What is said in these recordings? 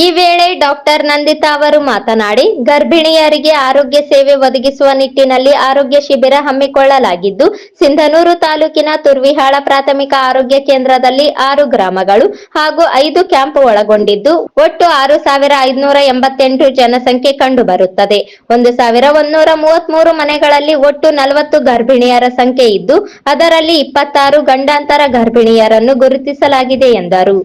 ಈ ವೇಳೆ ಡಾಕ್ಟರ್ ನಂದಿತಾ ಅವರು ಮಾತನಾಡಿ, ಗರ್ಭಿಣಿಯರಿಗೆ ಆರೋಗ್ಯ ಸೇವೆ ಒದಗಿಸುವ ನಿಟ್ಟಿನಲ್ಲಿ ಆರೋಗ್ಯ ಶಿಬಿರ ಹಮ್ಮಿಕೊಳ್ಳಲಾಗಿದ್ದು, ಸಿಂಧನೂರು ತಾಲೂಕಿನ ತುರ್ವಿಹಾಳ ಪ್ರಾಥಮಿಕ ಆರೋಗ್ಯ ಕೇಂದ್ರದಲ್ಲಿ ಆರು ಗ್ರಾಮಗಳು ಹಾಗೂ ಐದು ಕ್ಯಾಂಪ್ ಒಳಗೊಂಡಿದ್ದು, ಒಟ್ಟು ಆರು ಸಾವಿರ ಐದುನೂರ ಎಂಬತ್ತೆಂಟು ಜನಸಂಖ್ಯೆ ಕಂಡುಬರುತ್ತದೆ. ಒಂದು ಸಾವಿರ ಒಂದೂರ ಮೂವತ್ಮೂರು ಮನೆಗಳಲ್ಲಿ ಒಟ್ಟು ನಲವತ್ತು ಗರ್ಭಿಣಿಯರ ಸಂಖ್ಯೆ ಇದ್ದು, ಅದರಲ್ಲಿ ಇಪ್ಪತ್ತಾರು ಗಂಡಾಂತರ ಗರ್ಭಿಣಿಯರನ್ನು ಗುರುತಿಸಲಾಗಿದೆ ಎಂದರು.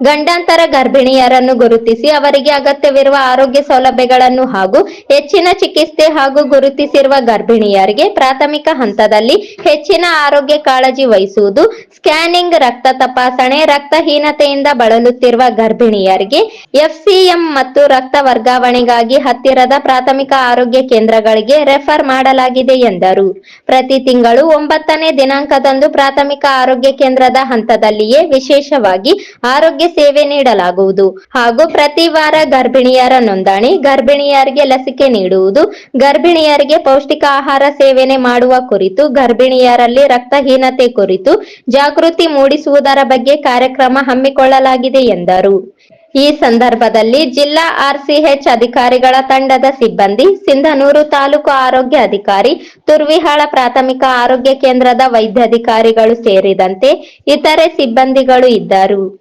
ಗಂಡಾಂತರ ಗರ್ಭಿಣಿಯರನ್ನು ಗುರುತಿಸಿ ಅವರಿಗೆ ಅಗತ್ಯವಿರುವ ಆರೋಗ್ಯ ಸೌಲಭ್ಯಗಳನ್ನು ಹಾಗೂ ಹೆಚ್ಚಿನ ಚಿಕಿತ್ಸೆ ಹಾಗೂ ಗುರುತಿಸಿರುವ ಗರ್ಭಿಣಿಯರಿಗೆ ಪ್ರಾಥಮಿಕ ಹಂತದಲ್ಲಿ ಹೆಚ್ಚಿನ ಆರೋಗ್ಯ ಕಾಳಜಿ ವಹಿಸುವುದು, ಸ್ಕ್ಯಾನಿಂಗ್, ರಕ್ತ ತಪಾಸಣೆ, ರಕ್ತಹೀನತೆಯಿಂದ ಬಳಲುತ್ತಿರುವ ಗರ್ಭಿಣಿಯರಿಗೆ ಎಫ್ಸಿಎಂ ಮತ್ತು ರಕ್ತ ವರ್ಗಾವಣೆಗಾಗಿ ಹತ್ತಿರದ ಪ್ರಾಥಮಿಕ ಆರೋಗ್ಯ ಕೇಂದ್ರಗಳಿಗೆ ರೆಫರ್ ಮಾಡಲಾಗಿದೆ ಎಂದರು. ಪ್ರತಿ ತಿಂಗಳು ಒಂಬತ್ತನೇ ದಿನಾಂಕದಂದು ಪ್ರಾಥಮಿಕ ಆರೋಗ್ಯ ಕೇಂದ್ರದ ಹಂತದಲ್ಲಿಯೇ ವಿಶೇಷವಾಗಿ ಆರೋಗ್ಯ ಸೇವೆ ನೀಡಲಾಗುವುದು. ಹಾಗೂ ಪ್ರತಿ ವಾರ ಗರ್ಭಿಣಿಯರ ನೋಂದಣಿ, ಗರ್ಭಿಣಿಯರಿಗೆ ಲಸಿಕೆ ನೀಡುವುದು, ಗರ್ಭಿಣಿಯರಿಗೆ ಪೌಷ್ಟಿಕ ಆಹಾರ ಸೇವನೆ ಮಾಡುವ ಕುರಿತು, ಗರ್ಭಿಣಿಯರಲ್ಲಿ ರಕ್ತಹೀನತೆ ಕುರಿತು ಜಾಗೃತಿ ಮೂಡಿಸುವುದರ ಬಗ್ಗೆ ಕಾರ್ಯಕ್ರಮ ಹಮ್ಮಿಕೊಳ್ಳಲಾಗಿದೆ ಎಂದರು. ಈ ಸಂದರ್ಭದಲ್ಲಿ ಜಿಲ್ಲಾ ಆರ್ಸಿಎಚ್ ಅಧಿಕಾರಿಗಳ ತಂಡದ ಸಿಬ್ಬಂದಿ, ಸಿಂಧನೂರು ತಾಲೂಕು ಆರೋಗ್ಯ ಅಧಿಕಾರಿ, ತುರ್ವಿಹಾಳ ಪ್ರಾಥಮಿಕ ಆರೋಗ್ಯ ಕೇಂದ್ರದ ವೈದ್ಯಾಧಿಕಾರಿಗಳು ಸೇರಿದಂತೆ ಇತರೆ ಸಿಬ್ಬಂದಿಗಳು ಇದ್ದರು.